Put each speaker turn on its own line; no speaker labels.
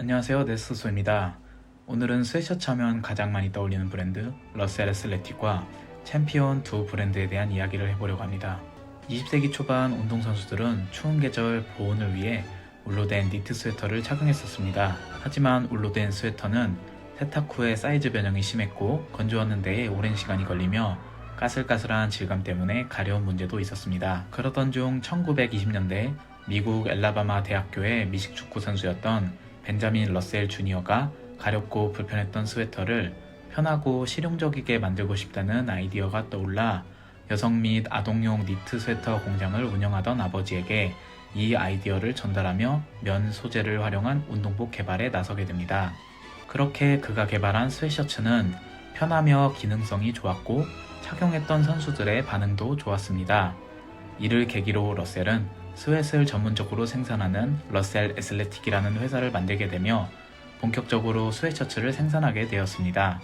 안녕하세요 네스소입니다. 오늘은 스웨셔츠 하면 가장 많이 떠올리는 브랜드 러셀 애슬레틱과 챔피언 두 브랜드에 대한 이야기를 해보려고 합니다. 20세기 초반 운동선수들은 추운 계절 보온을 위해 울로 된 니트 스웨터를 착용했었습니다. 하지만 울로 된 스웨터는 세탁 후에 사이즈 변형이 심했고 건조하는 데에 오랜 시간이 걸리며 까슬까슬한 질감 때문에 가려운 문제도 있었습니다. 그러던 중 1920년대 미국 엘라바마 대학교의 미식축구 선수였던 벤자민 러셀 주니어가 가렵고 불편했던 스웨터를 편하고 실용적이게 만들고 싶다는 아이디어가 떠올라 여성 및 아동용 니트 스웨터 공장을 운영하던 아버지에게 이 아이디어를 전달하며 면 소재를 활용한 운동복 개발에 나서게 됩니다. 그렇게 그가 개발한 스웨셔츠는 편하며 기능성이 좋았고 착용했던 선수들의 반응도 좋았습니다. 이를 계기로 러셀은 스웨트를 전문적으로 생산하는 러셀 애슬레틱이라는 회사를 만들게 되며 본격적으로 스웨셔츠를 생산하게 되었습니다.